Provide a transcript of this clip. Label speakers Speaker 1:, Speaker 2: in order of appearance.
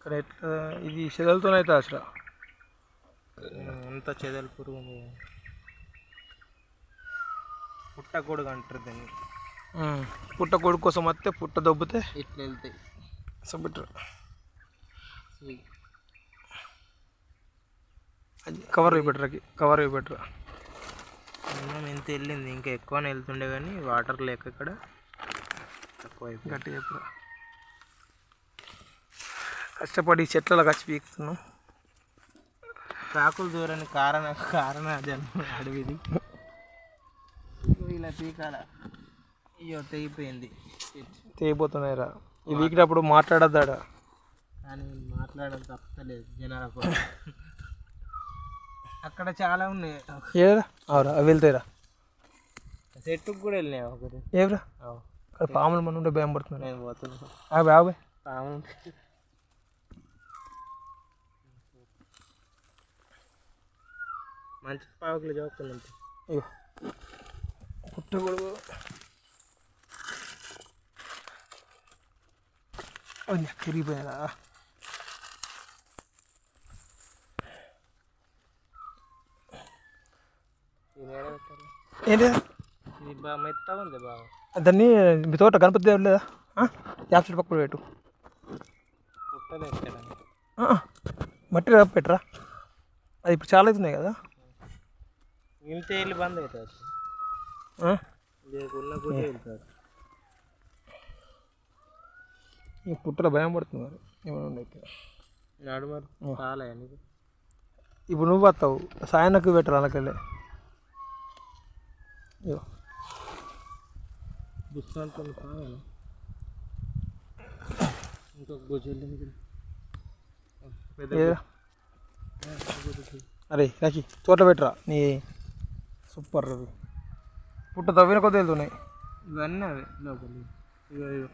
Speaker 1: కానీ ఎట్లా ఇది చెదలతోనే అవుతుంది అసలు.
Speaker 2: అంత చెదలు పురుగు. ఉంది పుట్ట కూడా అంటారు దీన్ని.
Speaker 1: ఉమ్. పుట్ట కొడుకు కోసం వస్తే పుట్ట దొబ్బితే
Speaker 2: ఇట్లా వెళ్తాయి.
Speaker 1: అసలు బెటర్. అది కవర్ అయ్యి బెటర్ కవర్ అయ్యి బెటర్.
Speaker 2: మినిమం ఎంత వెళ్ళింది? ఇంకా ఎక్కువనే వెళ్తుండే కానీ వాటర్ లేక ఇక్కడ తక్కువ
Speaker 1: గట్టిగా చెప్పరా. కష్టపడి చెట్లలో కచ్చి పీకుతున్నాం.
Speaker 2: కాకులు దూరని కారణ కారణ జన్మ అడవిది. ఇలా పీకాల. అయ్యో తెగిపోయింది.
Speaker 1: తెగిపోతున్నాయి రా ఈ వీకినప్పుడు మాట్లాడద్దాడ?
Speaker 2: కానీ మాట్లాడడం తప్పలేదు జనాలకు. అక్కడ చాలా ఉన్నాయి.
Speaker 1: ఏరా? అవరా అవి వెళ్తాయిరా.
Speaker 2: చెట్టుకు కూడా వెళ్ళినాయి ఒకటి?
Speaker 1: ఏవరా?
Speaker 2: అవు.
Speaker 1: పాములు మన ఉంటే భయం పడుతున్నారు
Speaker 2: నేను
Speaker 1: ఆబే
Speaker 2: పాము మంచి పావుకులు చదువుకున్నాం.
Speaker 1: అయ్యో. తిరిగిపోయారా? ఏంటి?
Speaker 2: ఇది బాగా మెత్తగా ఉంది బాగా
Speaker 1: దాన్ని మీ తోట గణపతి దేవుడు లేదా? యాప్ చెట్టు పక్కన పెట్టు. మట్టి పెట్టరా? అది ఇప్పుడు చాలా అవుతున్నాయి కదా? ఆ?
Speaker 2: లేకున్నా కూడా వెళ్తారు.
Speaker 1: ఈ పుట్టలో భయం పడుతుంది మరి. ఏమైనా
Speaker 2: చాలా
Speaker 1: ఇప్పుడు నువ్వు వస్తావు. సాయనకు పెట్టరు అలాకెళ్ళి
Speaker 2: ఇంకొక
Speaker 1: అరే రాకి తోట పెట్టరా? నీ సూపర్ అవి పుట్ట తవ్విన కొద్ది వెళ్తున్నాయి.
Speaker 2: ఇవన్నీ అవే లోపలి ఇగో ఇగో.